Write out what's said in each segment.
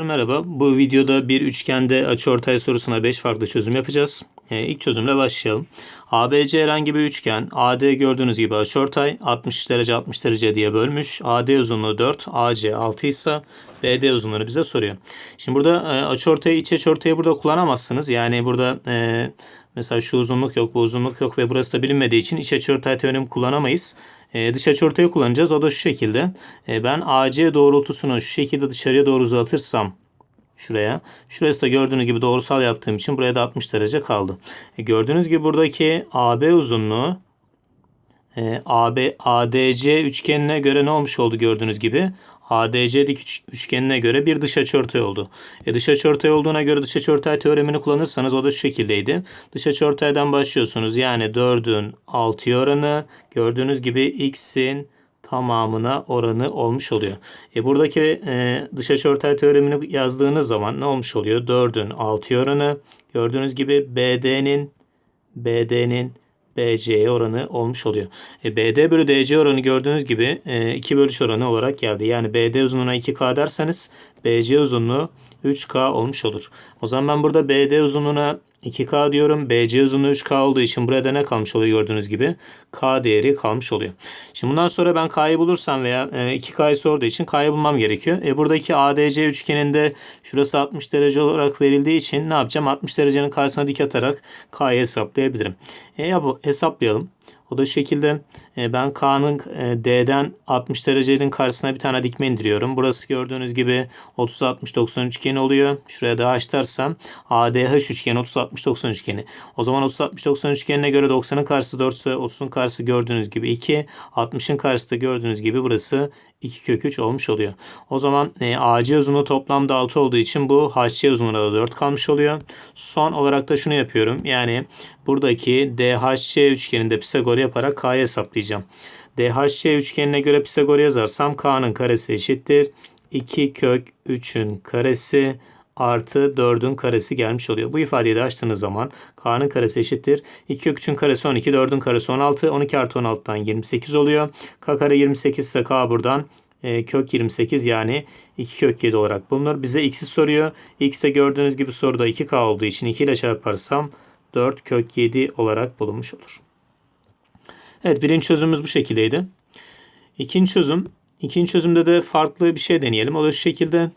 Merhaba. Bu videoda bir üçgende açıortay sorusuna 5 farklı çözüm yapacağız. Ee, ilk çözümle başlayalım. ABC herhangi bir üçgen. AD gördüğünüz gibi açıortay 60 derece 60 derece diye bölmüş. AD uzunluğu 4, AC 6 ise BD uzunluğunu bize soruyor. Şimdi burada e, açıortayı iç açıortayı burada kullanamazsınız. Yani burada e, mesela şu uzunluk yok, bu uzunluk yok ve burası da bilinmediği için iç açıortay teoremi kullanamayız. E, dış açıortayı kullanacağız. O da şu şekilde. E, ben AC doğrultusunu şu şekilde dışarıya doğru uzatırsam şuraya. Şurası da gördüğünüz gibi doğrusal yaptığım için buraya da 60 derece kaldı. E, gördüğünüz gibi buradaki AB uzunluğu e, AB ADC üçgenine göre ne olmuş oldu gördüğünüz gibi? ADC dik üç- üçgenine göre bir dış açıortay oldu. E, dış açıortay olduğuna göre dış açıortay teoremini kullanırsanız o da şu şekildeydi. Dış açıortaydan başlıyorsunuz. Yani 4'ün 6'ya oranı gördüğünüz gibi x'in tamamına oranı olmuş oluyor. E, buradaki e, dış açıortay teoremini yazdığınız zaman ne olmuş oluyor? 4'ün 6'ya oranı gördüğünüz gibi BD'nin BD'nin BC'ye oranı olmuş oluyor. E, BD bölü DC oranı gördüğünüz gibi e, 2 bölü 3 oranı olarak geldi. Yani BD uzunluğuna 2K derseniz BC uzunluğu 3K olmuş olur. O zaman ben burada BD uzunluğuna 2K diyorum. BC uzunluğu 3K olduğu için buraya da ne kalmış oluyor gördüğünüz gibi? K değeri kalmış oluyor. Şimdi bundan sonra ben K'yı bulursam veya e, 2K'yı sorduğu için K'yı bulmam gerekiyor. E, buradaki ADC üçgeninde şurası 60 derece olarak verildiği için ne yapacağım? 60 derecenin karşısına dik atarak K'yı hesaplayabilirim. E, hesaplayalım. O da şekilde e, ben K'nın e, D'den 60 derecenin karşısına bir tane dikme indiriyorum. Burası gördüğünüz gibi 30-60-90 üçgeni oluyor. Şuraya da H dersem ADH üçgeni 30-60-90 üçgeni. O zaman 30-60-90 üçgenine göre 90'ın karşısı 4 ise 30'un karşısı gördüğünüz gibi 2. 60'ın karşısı da gördüğünüz gibi burası 2 kök 3 olmuş oluyor. O zaman e, AC uzunluğu toplamda 6 olduğu için bu HC uzunluğuna da 4 kalmış oluyor. Son olarak da şunu yapıyorum. Yani buradaki DHC üçgeninde Pisagor yaparak K'yı hesaplayacağım. DHC üçgenine göre Pisagor yazarsam K'nın karesi eşittir. 2 kök 3'ün karesi artı 4'ün karesi gelmiş oluyor. Bu ifadeyi de açtığınız zaman K'nın karesi eşittir. 2 kök 3'ün karesi 12, 4'ün karesi 16, 12 artı 16'dan 28 oluyor. K kare 28 ise K buradan e, kök 28 yani 2 kök 7 olarak bulunur. Bize x'i soruyor. x de gördüğünüz gibi soruda 2k olduğu için 2 ile çarparsam 4 kök 7 olarak bulunmuş olur. Evet birinci çözümümüz bu şekildeydi. İkinci çözüm. İkinci çözümde de farklı bir şey deneyelim. O da şu şekilde.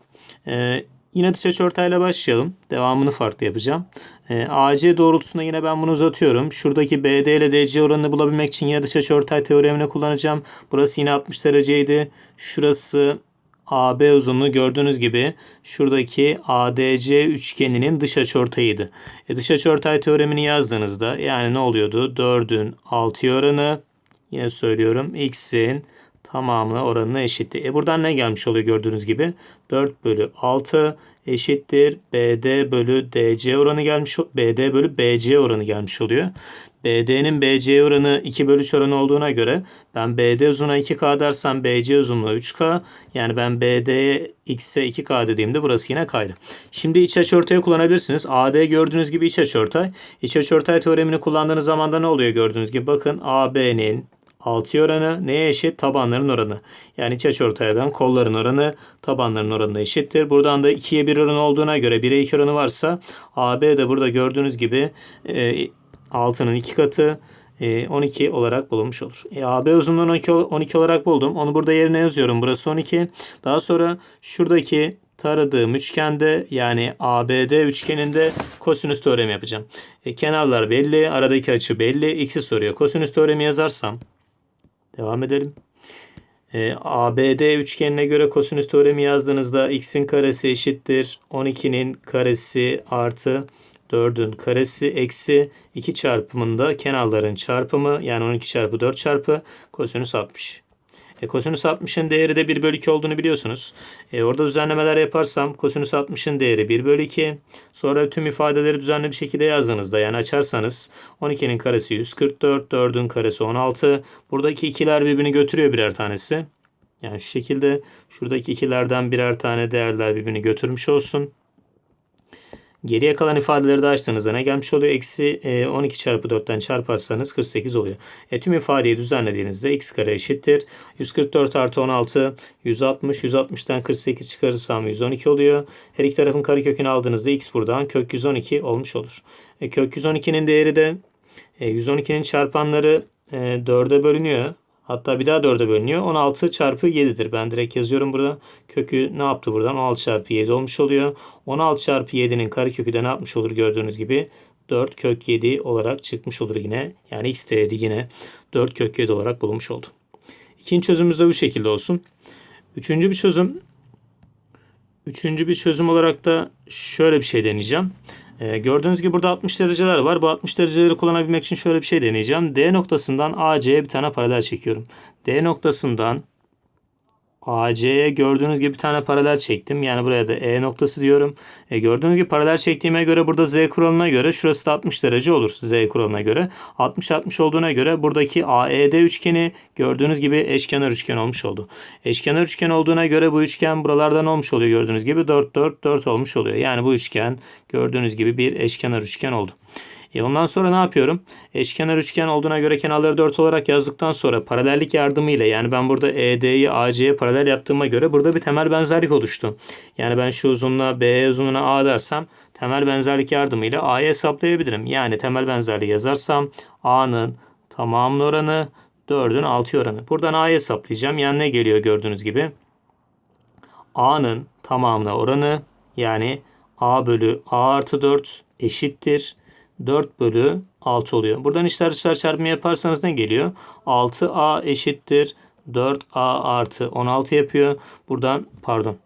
e, yine dış açıortayla başlayalım. Devamını farklı yapacağım. E, AC doğrultusunda yine ben bunu uzatıyorum. Şuradaki BD ile DC oranını bulabilmek için yine dış açıortay teoremini kullanacağım. Burası yine 60 dereceydi. Şurası AB uzunluğu gördüğünüz gibi şuradaki ADC üçgeninin dış açıortayıydı. E, dış açıortay teoremini yazdığınızda yani ne oluyordu? 4'ün 6'ya oranı yine söylüyorum x'in tamamına oranına eşitti. E buradan ne gelmiş oluyor gördüğünüz gibi? 4 bölü 6 eşittir BD bölü DC oranı gelmiş BD bölü BC oranı gelmiş oluyor. BD'nin BC oranı 2 bölü 3 oranı olduğuna göre ben BD uzunluğuna 2K dersem BC uzunluğu 3K. Yani ben BD'ye X'e 2K dediğimde burası yine K'ydı. Şimdi iç açıortayı kullanabilirsiniz. AD gördüğünüz gibi iç açıortay. İç açıortay teoremini kullandığınız zaman da ne oluyor gördüğünüz gibi? Bakın AB'nin 6 oranı neye eşit? Tabanların oranı. Yani iç açıortaydan kolların oranı tabanların oranına eşittir. Buradan da 2'ye 1 oranı olduğuna göre 1'e 2 oranı varsa AB de burada gördüğünüz gibi e, 6'nın 2 katı e, 12 olarak bulunmuş olur. E, AB uzunluğunu 12, 12 olarak buldum. Onu burada yerine yazıyorum. Burası 12. Daha sonra şuradaki taradığım üçgende yani ABD üçgeninde kosinüs teoremi yapacağım. E, kenarlar belli, aradaki açı belli. X'i soruyor. Kosinüs teoremi yazarsam devam edelim. E, ABD üçgenine göre kosinüs teoremi yazdığınızda x'in karesi eşittir 12'nin karesi artı 4'ün karesi eksi 2 çarpımında kenarların çarpımı yani 12 çarpı 4 çarpı kosinüs 60. E, kosinüs 60'ın değeri de 1 bölü 2 olduğunu biliyorsunuz. E, orada düzenlemeler yaparsam kosinüs 60'ın değeri 1 bölü 2. Sonra tüm ifadeleri düzenli bir şekilde yazdığınızda yani açarsanız 12'nin karesi 144, 4'ün karesi 16. Buradaki ikiler birbirini götürüyor birer tanesi. Yani şu şekilde şuradaki ikilerden birer tane değerler birbirini götürmüş olsun. Geriye kalan ifadeleri de açtığınızda ne gelmiş oluyor? Eksi e, 12 çarpı 4'ten çarparsanız 48 oluyor. E, tüm ifadeyi düzenlediğinizde x kare eşittir. 144 artı 16 160. 160'tan 48 çıkarırsam 112 oluyor. Her iki tarafın karekökünü aldığınızda x buradan kök 112 olmuş olur. E, kök 112'nin değeri de e, 112'nin çarpanları e, 4'e bölünüyor. Hatta bir daha 4'e bölünüyor. 16 çarpı 7'dir. Ben direkt yazıyorum burada. Kökü ne yaptı buradan? 16 çarpı 7 olmuş oluyor. 16 çarpı 7'nin karekökü de ne yapmış olur gördüğünüz gibi? 4 kök 7 olarak çıkmış olur yine. Yani x değeri yine 4 kök 7 olarak bulunmuş oldu. İkinci çözümümüz de bu şekilde olsun. Üçüncü bir çözüm. Üçüncü bir çözüm olarak da şöyle bir şey deneyeceğim. Ee, gördüğünüz gibi burada 60 dereceler var. Bu 60 dereceleri kullanabilmek için şöyle bir şey deneyeceğim. D noktasından AC'ye bir tane paralel çekiyorum. D noktasından AC'ye gördüğünüz gibi bir tane paralel çektim. Yani buraya da E noktası diyorum. E gördüğünüz gibi paralel çektiğime göre burada Z kuralına göre şurası da 60 derece olur Z kuralına göre. 60-60 olduğuna göre buradaki AED üçgeni gördüğünüz gibi eşkenar üçgen olmuş oldu. Eşkenar üçgen olduğuna göre bu üçgen buralardan olmuş oluyor gördüğünüz gibi 4 4 4 olmuş oluyor. Yani bu üçgen gördüğünüz gibi bir eşkenar üçgen oldu. E ondan sonra ne yapıyorum? Eşkenar üçgen olduğuna göre kenarları 4 olarak yazdıktan sonra paralellik yardımıyla yani ben burada ED'yi AC'ye paralel yaptığıma göre burada bir temel benzerlik oluştu. Yani ben şu uzunluğa B uzunluğuna A dersem temel benzerlik yardımıyla A'yı hesaplayabilirim. Yani temel benzerliği yazarsam A'nın tamamının oranı 4'ün 6 oranı. Buradan A'yı hesaplayacağım. Yani ne geliyor gördüğünüz gibi? A'nın tamamına oranı yani A bölü A artı 4 eşittir. 4 bölü 6 oluyor. Buradan içler dışlar çarpımı yaparsanız ne geliyor? 6a eşittir 4a artı 16 yapıyor. Buradan pardon.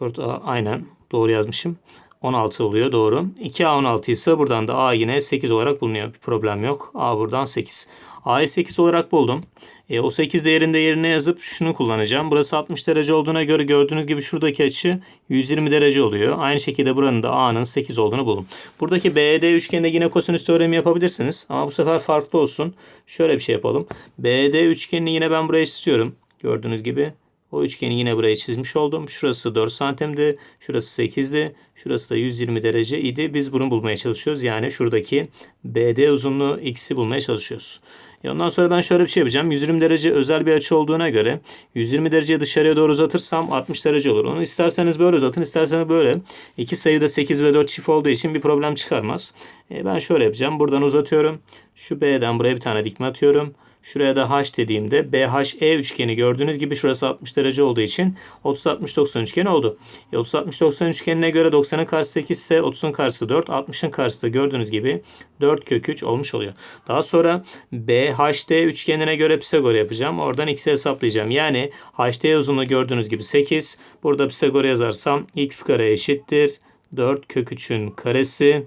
4a aynen doğru yazmışım. 16 oluyor doğru. 2a 16 ise buradan da a yine 8 olarak bulunuyor. Bir problem yok. a buradan 8. a'yı 8 olarak buldum. E, o 8 değerinde yerine yazıp şunu kullanacağım. Burası 60 derece olduğuna göre gördüğünüz gibi şuradaki açı 120 derece oluyor. Aynı şekilde buranın da a'nın 8 olduğunu buldum. Buradaki BD üçgeninde yine kosinüs teoremi yapabilirsiniz. Ama bu sefer farklı olsun. Şöyle bir şey yapalım. BD üçgenini yine ben buraya istiyorum. Gördüğünüz gibi. O üçgeni yine buraya çizmiş oldum. Şurası 4 santimdi. Şurası 8'di. Şurası da 120 derece idi. Biz bunu bulmaya çalışıyoruz. Yani şuradaki BD uzunluğu x'i bulmaya çalışıyoruz. E ondan sonra ben şöyle bir şey yapacağım. 120 derece özel bir açı olduğuna göre 120 derece dışarıya doğru uzatırsam 60 derece olur. Onu isterseniz böyle uzatın, isterseniz böyle. İki sayıda 8 ve 4 çift olduğu için bir problem çıkarmaz. E ben şöyle yapacağım. Buradan uzatıyorum. Şu B'den buraya bir tane dikme atıyorum. Şuraya da H dediğimde BHE üçgeni gördüğünüz gibi şurası 60 derece olduğu için 30-60-90 üçgeni oldu. E 30-60-90 üçgenine göre 90'ın karşısı 8 ise 30'un karşısı 4. 60'ın karşısı da gördüğünüz gibi 4 kök 3 olmuş oluyor. Daha sonra BHD üçgenine göre Pisagor yapacağım. Oradan x'i hesaplayacağım. Yani HD uzunluğu gördüğünüz gibi 8. Burada Pisagor yazarsam x kare eşittir. 4 kök 3'ün karesi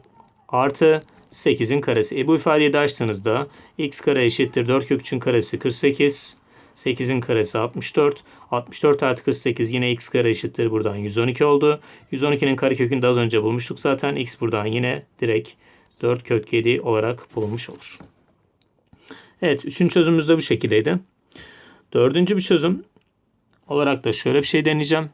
artı 8'in karesi. E bu ifadeyi de açtığınızda x kare eşittir 4 kök 3'ün karesi 48. 8'in karesi 64. 64 artı 48 yine x kare eşittir buradan 112 oldu. 112'nin karekökünü de az önce bulmuştuk zaten. x buradan yine direkt 4 kök 7 olarak bulunmuş olur. Evet üçüncü çözümümüz de bu şekildeydi. Dördüncü bir çözüm olarak da şöyle bir şey deneyeceğim.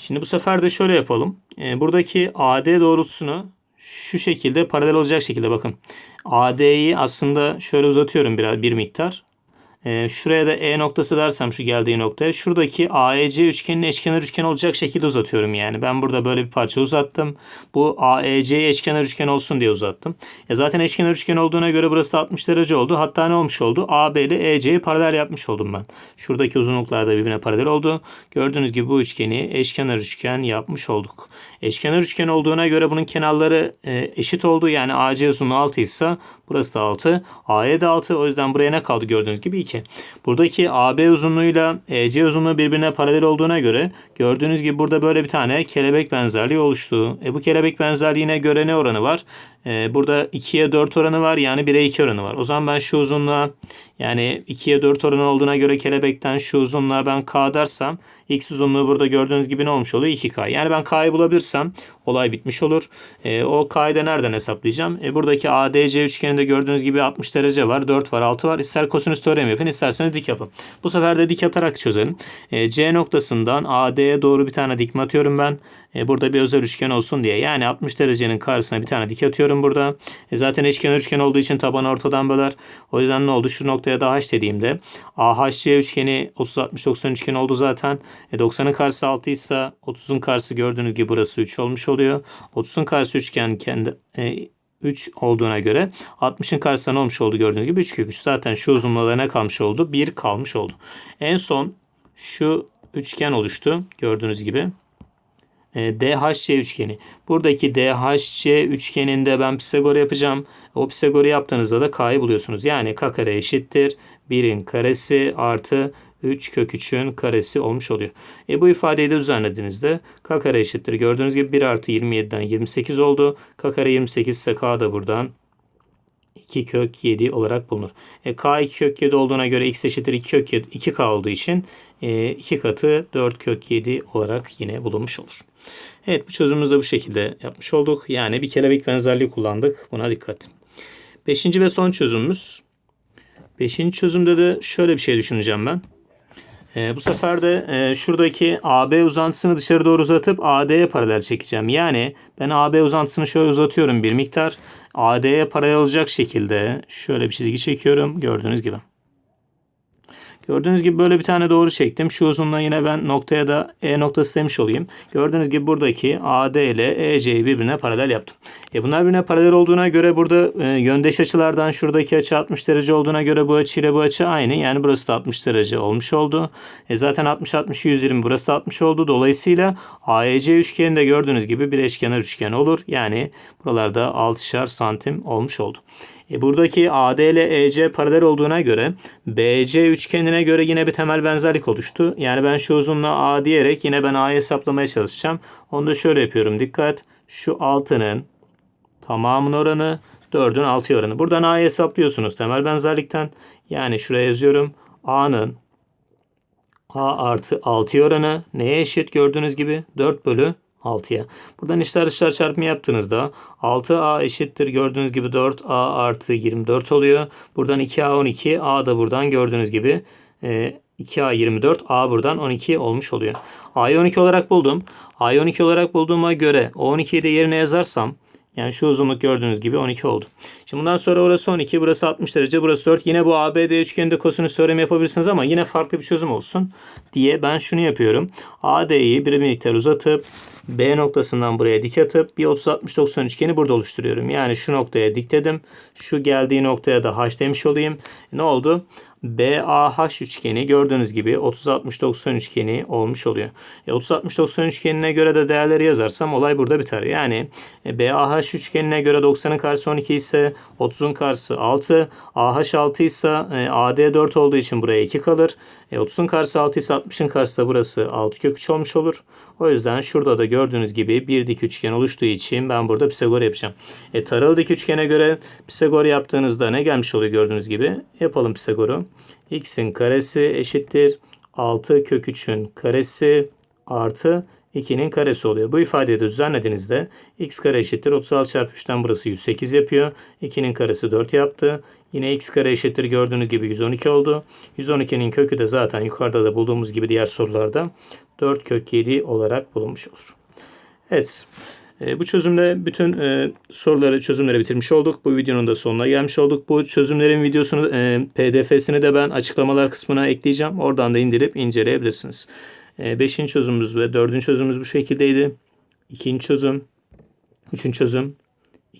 Şimdi bu sefer de şöyle yapalım. E, buradaki AD doğrultusunu şu şekilde paralel olacak şekilde bakın. AD'yi aslında şöyle uzatıyorum biraz bir miktar. E, şuraya da E noktası dersem şu geldiği noktaya şuradaki AEC üçgenini eşkenar üçgen olacak şekilde uzatıyorum yani. Ben burada böyle bir parça uzattım. Bu AEC eşkenar üçgen olsun diye uzattım. E zaten eşkenar üçgen olduğuna göre burası da 60 derece oldu. Hatta ne olmuş oldu? AB ile EC'yi paralel yapmış oldum ben. Şuradaki uzunluklar da birbirine paralel oldu. Gördüğünüz gibi bu üçgeni eşkenar üçgen yapmış olduk. Eşkenar üçgen olduğuna göre bunun kenarları e, eşit oldu. Yani AC uzunluğu 6 ise burası da 6. AE de 6. O yüzden buraya ne kaldı gördüğünüz gibi 2. Buradaki AB uzunluğuyla EC uzunluğu birbirine paralel olduğuna göre gördüğünüz gibi burada böyle bir tane kelebek benzerliği oluştu. E bu kelebek benzerliğine göre ne oranı var? E, burada 2'ye 4 oranı var yani 1'e 2 oranı var. O zaman ben şu uzunluğa yani 2'ye 4 oranı olduğuna göre kelebekten şu uzunluğa ben K dersem X uzunluğu burada gördüğünüz gibi ne olmuş oluyor? 2K. Yani ben K'yı bulabilirsem olay bitmiş olur. E, o K'yı da nereden hesaplayacağım? E, buradaki ADC üçgeninde üçgende gördüğünüz gibi 60 derece var. 4 var 6 var. İster kosinüs teoremi yapın isterseniz dik yapın. Bu sefer de dik atarak çözelim. E, C noktasından AD'ye doğru bir tane dikme atıyorum ben. E, burada bir özel üçgen olsun diye. Yani 60 derecenin karşısına bir tane dik atıyorum burada. E, zaten eşkenar üçgen olduğu için tabanı ortadan böler. O yüzden ne oldu? Şu noktaya da H dediğimde AHC üçgeni 30-60-90 üçgen oldu zaten. E, 90'ın karşısı 6 ise 30'un karşısı gördüğünüz gibi burası 3 olmuş oluyor. 30'un karşısı üçgen kendi e, 3 olduğuna göre 60'ın karşısında ne olmuş oldu gördüğünüz gibi 3 kök 3. Zaten şu uzunluğuna ne kalmış oldu? 1 kalmış oldu. En son şu üçgen oluştu gördüğünüz gibi. E, DHC üçgeni. Buradaki DHC üçgeninde ben Pisagor yapacağım. O Pisagor'u yaptığınızda da K'yı buluyorsunuz. Yani K kare eşittir 1'in karesi artı 3 kök 3'ün karesi olmuş oluyor. E bu ifadeyi de düzenlediğinizde k kare eşittir. Gördüğünüz gibi 1 artı 27'den 28 oldu. k kare 28 ise k da buradan 2 kök 7 olarak bulunur. E, k 2 kök 7 olduğuna göre x eşittir 2 kök 7, 2k olduğu için e, 2 katı 4 kök 7 olarak yine bulunmuş olur. Evet bu çözümümüzü de bu şekilde yapmış olduk. Yani bir kelebek benzerliği kullandık. Buna dikkat. Beşinci ve son çözümümüz. Beşinci çözümde de şöyle bir şey düşüneceğim ben. E, bu sefer de e, şuradaki AB uzantısını dışarı doğru uzatıp AD'ye paralel çekeceğim. Yani ben AB uzantısını şöyle uzatıyorum bir miktar. AD'ye paralel olacak şekilde şöyle bir çizgi çekiyorum gördüğünüz gibi. Gördüğünüz gibi böyle bir tane doğru çektim. Şu uzunluğa yine ben noktaya da E noktası demiş olayım. Gördüğünüz gibi buradaki AD ile EC'yi birbirine paralel yaptım. E bunlar birbirine paralel olduğuna göre burada e, yöndeş açılardan şuradaki açı 60 derece olduğuna göre bu açı ile bu açı aynı. Yani burası da 60 derece olmuş oldu. E zaten 60 60 120 burası da 60 oldu. Dolayısıyla AEC üçgeninde gördüğünüz gibi bir eşkenar üçgen olur. Yani buralarda 6'şar santim olmuş oldu. E buradaki AD ile EC paralel olduğuna göre BC üçgenine göre yine bir temel benzerlik oluştu. Yani ben şu uzunluğa A diyerek yine ben A'yı hesaplamaya çalışacağım. Onu da şöyle yapıyorum. Dikkat. Şu 6'nın tamamının oranı 4'ün 6'ya oranı. Buradan A'yı hesaplıyorsunuz temel benzerlikten. Yani şuraya yazıyorum. A'nın A artı 6'ya oranı neye eşit gördüğünüz gibi 4 bölü 6'ya. Buradan içler dışlar çarpımı yaptığınızda 6a eşittir gördüğünüz gibi 4a artı 24 oluyor. Buradan 2a 12 a da buradan gördüğünüz gibi 2a 24 a buradan 12 olmuş oluyor. a'yı 12 olarak buldum. a'yı 12 olarak bulduğuma göre o 12'yi de yerine yazarsam yani şu uzunluk gördüğünüz gibi 12 oldu. Şimdi bundan sonra orası 12, burası 60 derece, burası 4. Yine bu ABD üçgeninde kosinüs teoremi yapabilirsiniz ama yine farklı bir çözüm olsun diye ben şunu yapıyorum. AD'yi bir miktar uzatıp B noktasından buraya dik atıp bir 30-60-90 üçgeni burada oluşturuyorum. Yani şu noktaya dikledim. Şu geldiği noktaya da H demiş olayım. Ne oldu? BAH üçgeni gördüğünüz gibi 30-60-90 üçgeni olmuş oluyor. E, 30-60-90 üçgenine göre de değerleri yazarsam olay burada biter. Yani e, BAH üçgenine göre 90'ın karşısı 12 ise 30'un karşısı 6. AH 6 ise e, AD 4 olduğu için buraya 2 kalır. E, 30'un karşısı 6 ise 60'ın karşısı burası 6 kök 3 olmuş olur. O yüzden şurada da gördüğünüz gibi bir dik üçgen oluştuğu için ben burada Pisagor yapacağım. E, taralı dik üçgene göre Pisagor yaptığınızda ne gelmiş oluyor gördüğünüz gibi? Yapalım Pisagor'u. x'in karesi eşittir 6 kök 3'ün karesi artı 2'nin karesi oluyor. Bu ifadeyi de düzenlediğinizde x kare eşittir 36 çarpı 3'ten burası 108 yapıyor. 2'nin karesi 4 yaptı. Yine x kare eşittir gördüğünüz gibi 112 oldu. 112'nin kökü de zaten yukarıda da bulduğumuz gibi diğer sorularda 4 kök 7 olarak bulunmuş olur. Evet. E, bu çözümle bütün e, soruları, çözümleri bitirmiş olduk. Bu videonun da sonuna gelmiş olduk. Bu çözümlerin videosunu, e, pdf'sini de ben açıklamalar kısmına ekleyeceğim. Oradan da indirip inceleyebilirsiniz. Beşinci çözümümüz ve dördüncü çözümümüz bu şekildeydi. İkinci çözüm, üçüncü çözüm,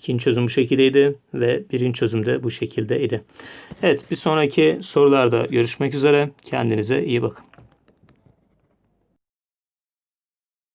ikinci çözüm bu şekildeydi ve birinci çözüm de bu şekildeydi. Evet bir sonraki sorularda görüşmek üzere. Kendinize iyi bakın.